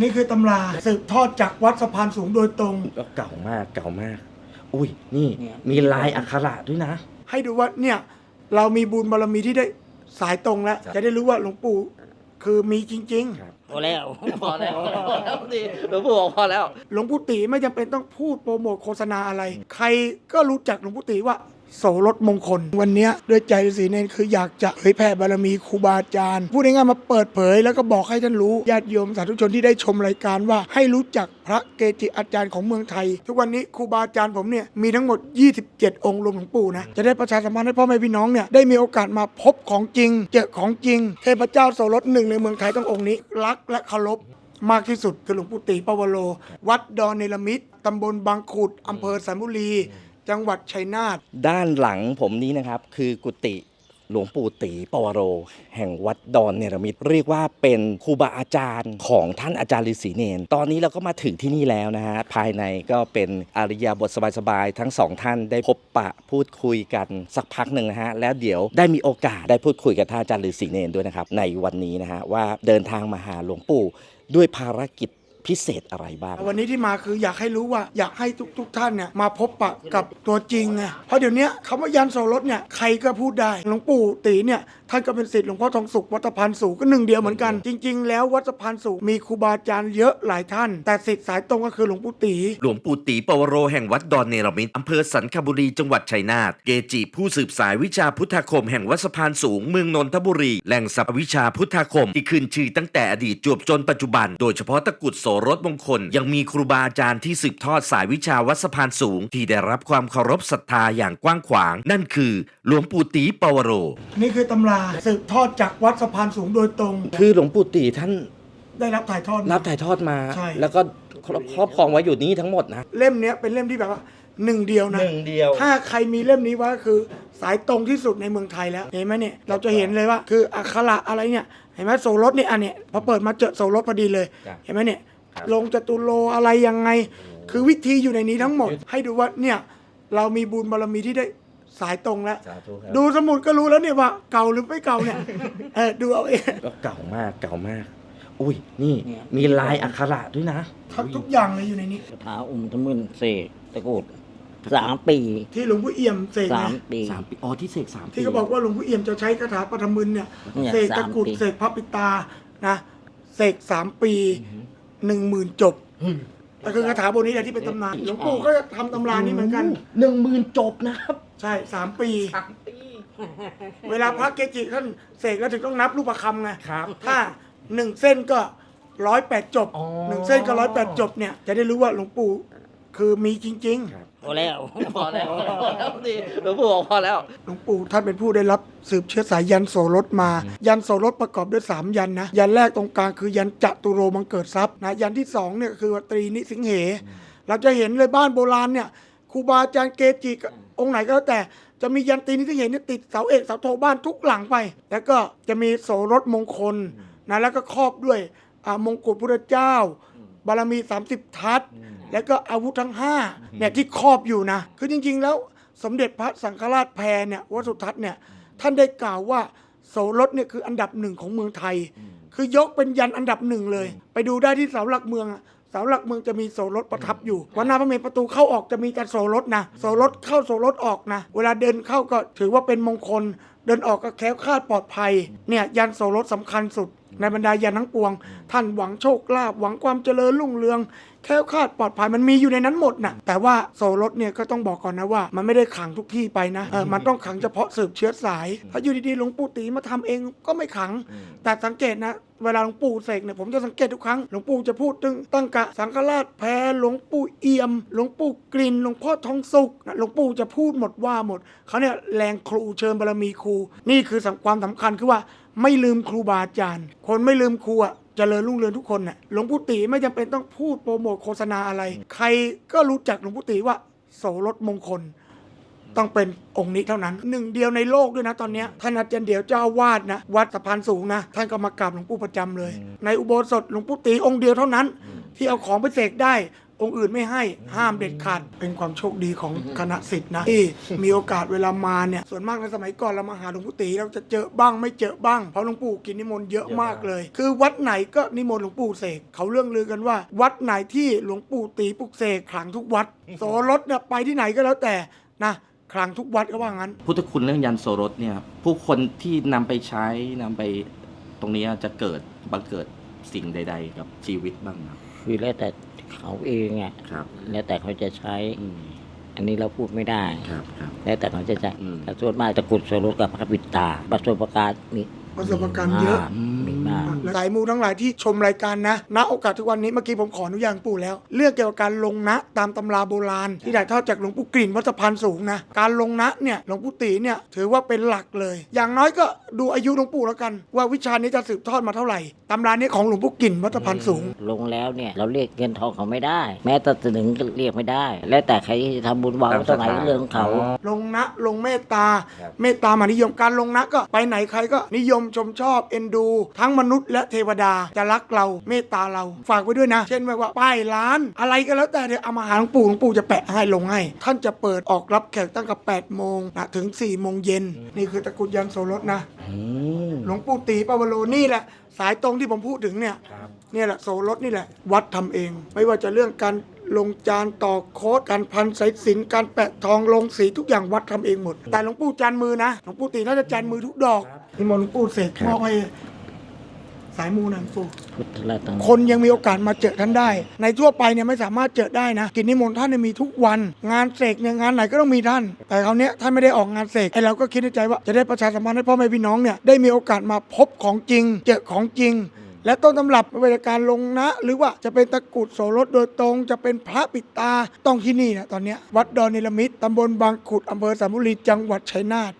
นี่คือตำราสืบทอดจากวัดสะพานสูงโดยตรง ก็เก่ามากเก่ามาก อุ้ยนี่เนี่ยมีลายอักขระด้วยนะ ให้ดูว่าเนี่ยเรามีบุญบารมีที่ได้สายตรงแล้วครับจะได้รู้ว่าหลวงปู่คือมีจริง ครับ พอแล้ว พอแล้วพอแล้วดิหลวงปู่บอกพอแล้ว ๆ หลวงปู่ตีไม่จำเป็นต้องพูดโปรโมทโฆษณาอะไร ใครก็รู้จักหลวงปู่ตีว่า โสรถมงคล วันนี้ด้วยใจฤาษีเนนคืออยากจะเผยแผ่บารมีครูบาอาจารย์พูดง่ายๆมาเปิดเผย แล้วก็บอกให้ท่านรู้ญาติโยมสาธุชนที่ได้ชมรายการว่าให้รู้จักพระเกจิอาจารย์ของเมืองไทย ทุกวันนี้ครูบาอาจารย์ผมเนี่ยมีทั้งหมด 27 องค์รวมหลวงปู่นะจะได้ประชาสัมพันธ์ให้พ่อแม่พี่น้องเนี่ยได้มีโอกาสมาพบของจริง เจอของจริงเทพเจ้าโสรถหนึ่งในเมืองไทยต้ององค์นี้ รักและเคารพมากที่สุดคือหลวงปู่ตีปวโรวัดดอนเนลมิตรตำบลบางขุดอำเภอสันบุรี จังหวัดชัยนาทด้านหลังผมนี้นะครับคือกุฏิหลวงปู่ตีปวโร แห่งวัดดอนเนรมิตรเรียกว่าเป็นครูบาอาจารย์ของท่านอาจารย์ฤาษีเนน ตอนนี้เราก็มาถึงที่นี่แล้วนะฮะ ภายในก็เป็นอริยาบทสบายๆ ทั้งสองท่านได้พบปะพูดคุยกันสักพักหนึ่งนะฮะ แล้วเดี๋ยวได้มีโอกาสได้พูดคุยกับท่านอาจารย์ฤาษีเนนด้วยนะครับ ในวันนี้นะฮะว่าเดินทางมาหาหลวงปู่ด้วยภารกิจ พิเศษอะไรบ้าง วันนี้ที่มาคืออยากให้รู้ว่าอยากให้ทุกทกท่านเนี่ยมาพบปะกับตัวจริงไงเพราะเดี๋ยวนี้คำว่ายันโสรถเนี่ยใครก็พูดได้หลวงปู่ตีเนี่ย ท่านก็เป็นศิษย์หลวงพ่อทองสุขวัดสะพานสูงก็หนึ่งเดียวเหมือนกัน จริง ๆ แล้ววัดสะพานสูงมีครูบาอาจารย์เยอะหลายท่าน แต่ศิษย์สายตรงก็คือหลวงปู่ตี หลวงปู่ตีปวโรแห่งวัดดอนเนรมิตอำเภอสันคบุรีจังหวัดชัยนาทเกจิผู้สืบสายวิชาพุทธาคม แห่งวัดสะพานสูงเมืองนนทบุรีแหล่งสรรพวิชาพุทธาคมที่ขึ้นชื่อตั้งแต่อดีตจวบจนปัจจุบัน โดยเฉพาะตะกรุดโสรถมงคล ยังมีครูบาอาจารย์ที่สืบทอดสายวิชาวัดสะพานสูง ที่ได้รับความเคารพศรัทธาอย่างกว้างขวาง นั่นคือ หลวงปู่ตีปวโร นี่คือตำราสืบทอดจากวัดสะพานสูงโดยตรง คือหลวงปู่ตีท่านได้รับถ่ายทอดมารับถ่ายทอดมา ใช่ แล้วก็ครอบครองไว้อยู่นี้ทั้งหมดนะเล่มเนี้ยเป็นเล่มที่แบบว่าหนึ่งเดียวนะ หนึ่งเดียว ถ้าใครมีเล่มนี้ไว่าคือสายตรงที่สุดในเมืองไทยแล้วเห็นไหมเนี่ยเราจะเห็นเลยว่า คืออักขระอะไรเนี่ยเห็นไหมโสรถเนี่ยอันเนี้ยพอเปิดมาเจอโสรถพอดีเลย จ้ะเห็นไหมเนี่ยครับ ลงจตุโลอะไรยังไง คือวิธีอยู่ในนี้ทั้งหมด ให้ดูว่าเนี่ยเรามีบุญบารมีที่ได้ สายตรงแล้ว สาธุครับดูสมุดก็รู้แล้วเนี่ยว่าเก่าหรือไม่เก่าเนี่ย เออดูเอาเองก็เก่ามากเก่ามาก อุ้ยนี่เนี่ย มีลายอักขระด้วยนะทุกอย่างเลยอยู่ในนี้ คาถาอุ้มทมึนเสกตะกรุดสามปีที่หลวงพ่อเอี่ยมเสกสามเนี่ยปี สามปีอ๋อที่เสกสามปีที่เขาบอกว่าหลวงพ่อเอี่ยมจะใช้คาถาปฐมึนเนี่ยเนี่ยเสกตะกรุดสามปี เสกพระปิตานะเสกสามปีหนึ่งหมื่นจบแต่คือคาถาบทนี้แหละที่เป็นตำนานหลวงปู่ก็จะทำตำรานี้เหมือนกัน หนึ่งหมื่นจบนะครับ ใช่สามปี เวลาพระเกจิท่านเสกก็ถึงต้องนับรูปประคำไงครับ ถ้าหนึ่งเส้นก็ร้อยแปดจบอ๋อ หนึ่งเส้นก็ร้อยแปดจบเนี่ย จะได้รู้ว่าหลวงปู่คือมีจริงๆพอแล้ว พอแล้วพอแล้วดิหลวงปู่บอกพอแล้วหลวงปู่ท่านเป็นผู้ได้รับสืบเชื้อสายยันโสรถมา ยันโสรถประกอบด้วย3ยันนะ ยันแรกตรงกลางคือยันจตุโรมังเกิดทรัพย์นะยันที่2เนี่ยคือตรีนิสิงเห เราจะเห็นเลยบ้านโบราณเนี่ย ครูบาอาจารย์เกจิองค์ไหนก็แล้วแต่จะมียันตีนิสิงเหเนี่ยติดเสาเอกเสาโทบ้านทุกหลังไป แล้วก็จะมีโสรถมงคลนะแล้วก็ครอบด้วยอ่ามงกุฎพุทธเจ้า บารมี 30 ทัศน์แล้วก็อาวุธทั้ง5เนี่ยที่ครอบอยู่นะ คือจริง ๆ แล้วสมเด็จพระสังฆราชแพรเนี่ยวัดสุทัศน์เนี่ยท่านได้กล่าวว่าโสรถเนี่ยคืออันดับหนึ่งของเมืองไทย คือยกเป็นยันอันดับหนึ่งเลย ไปดูได้ที่เสาหลักเมือง สาหลักเมืองจะมีโสรถประทับอยู่วันหน้าพระเมรุประตูเข้าออกจะมีแต่โสรถนะโสรถเข้าโสรถออกนะ เวลาเดินเข้าก็ถือว่าเป็นมงคล เดินออกก็แคล้วคลาดปลอดภัยเนี่ยยันโสรถสำคัญสุด ในบรรดายันทั้งปวง ท่านหวังโชคลาภหวังความเจริญรุ่งเรือง แคล้วคลาดปลอดภัยมันมีอยู่ในนั้นหมดนะแต่ว่าโสรถเนี่ยก็ต้องบอกก่อนนะว่า มันไม่ได้ขังทุกที่ไปนะเออมันต้องขังเฉพาะสืบเชื้อสาย ถ้าอยู่ดีๆหลวงปู่ตีมาทำเองก็ไม่ขัง แต่สังเกตนะเวลาหลวงปู่เสกเนี่ยผมจะสังเกตทุกครั้งหลวงปู่จะพูดถึงตั้งกะสังฆราชแพรหลวงปู่เอี่ยม หลวงปู่กลิ่นหลวงพ่อทองสุกนะหลวงปู่จะพูดหมดว่าหมดเขาเนี่ยแรงครูเชิญบารมีครู นี่คือสำความสำคัญคือว่าไม่ลืมครูบาอาจารย์ คนไม่ลืมครูอะเจริญรุ่งเรืองทุกคนน่ะหลวงปู่ตีไม่จำเป็นต้องพูดโปรโมทโฆษณาอะไร ใครก็รู้จักหลวงปู่ตีว่า โสรถมงคล ต้องเป็นองค์นี้เท่านั้นหนึ่งเดียวในโลกด้วยนะตอนเนี้ยท่านอาจารย์เดียวเจ้าอาวาดนะวัดสะพานสูงนะ ท่านก็มากราบหลวงปู่ประจำเลย ในอุโบสถหลวงปู่ตีองค์เดียวเท่านั้น ที่เอาของไปเสกได้ องค์อื่นไม่ให้ห้ามเด็ดขาดเป็นความโชคดีของคณะสิทธิ์นะที่มีโอกาสเวลามาเนี่ยส่วนมากในสมัยก่อนเรามาหาหลวงปู่ตีเราจะเจอบ้างไม่เจอบ้างเพราะหลวงปู่กินนิมนต์เยอะมากเลย คือวัดไหนก็นิมนต์หลวงปู่เสกเขาเรื่องลือกันว่า วัดไหนที่หลวงปู่ตีปลุกเสกขลังทุกวัดโสรถเนี่ยไปที่ไหนก็แล้วแต่นะขลังทุกวัดก็ว่างั้น พุทธคุณเรื่องยันโสรถเนี่ยผู้คนที่นำไปใช้นำไปตรงนี้จะเกิดบังเกิดสิ่งใด ๆ กับชีวิตบ้างครับคือแล้วแต่ เขาเองอะครับแล้วแต่เขาจะใช้ อืมอันนี้เราพูดไม่ได้ ครับครับ แล้วแต่เขาจะใช้อืม แต่ส่วนมากตะกรุดโสรถกับพระปิดตาประสบการณ์มีประสบการณ์เยอะมี มากสายมูทั้งหลายที่ชมรายการนะ ณ โอกาสทุกวันนี้เมื่อกี้ผมขออนุญาตหลวงปู่แล้ว เรื่องเกี่ยวกับการลงนะตามตำราโบราณ ที่ถ่ายทอดจากหลวงปู่กลิ่นวัดสะพานสูงนะ การลงนะเนี่ยหลวงปู่ตีเนี่ยถือว่าเป็นหลักเลย อย่างน้อยก็ดูอายุหลวงปู่แล้วกัน ว่าวิชานี้จะสืบทอดมาเท่าไหร่ตำรานี้ของหลวงปู่กลิ่นวัดสะพานสูง ลงแล้วเนี่ยเราเรียกเงินทองเขาไม่ได้ แม้แต่สลึงก็เรียกไม่ได้ แล้วแต่ใครจะทำบุญวางไว้ตรงไหนเรื่องของเขา ลงนะลงเมตตา ครับ เมตตามหานิยมการลงนะก็ไปไหนใครก็นิยมชมชอบเอ็นดู ทั้งมนุษย์และเทวดาจะรักเราเมตตาเรา ฝากไว้ด้วยนะ เช่นแบบว่าป้ายร้าน อะไรก็แล้วแต่เดี๋ยวเอามาหาหลวงปู่หลวงปู่จะแปะให้ลงให้ ท่านจะเปิดออกรับแขกตั้งแต่8โมงนะถึง4โมงเย็นนี่คือตะกรุดยันโสรถนะอืมหลวงปู่ตีปาวโลนี่แหละ สายตรงที่ผมพูดถึงเนี่ยครับเนี่ยแหละโสรถนี่แหละ วัดทำเอง ไม่ว่าจะเรื่องการลงจานต่อโค้ดการพันสายสิญจนการแปะทองลงสีทุกอย่างวัดทำเองหมด แต่หลวงปู่จานมือนะหลวงปู่ตีน่าจะจานมือทุกดอกนี่มนต์หลวงปู่เสกมอบให้ สายมูนะหลวงปู่พุทธรัตนคนยังมีโอกาสมาเจอท่านได้ ในทั่วไปเนี่ยไม่สามารถเจอได้นะ กิจนิมนต์ท่านเนี่ยมีทุกวัน งานเสกเนี่ยงานไหนก็ต้องมีท่าน แต่คราวเนี้ยท่านไม่ได้ออกงานเสกไอเราก็คิดในใจว่าจะได้ประชาสัมพันธ์ให้พ่อแม่พี่น้องเนี่ยได้มีโอกาสมาพบของจริง เจอของจริง และต้นตำรับไม่ว่าจะการลงนะ หรือว่าจะเป็นตะกรุดโสรถโดยตรง จะเป็นพระปิดตาต้องที่นี่นะตอนเนี้ยวัดดอนเนรมิตรตำบลบางขุดอำเภอสามบุรีจังหวัดชัยนาท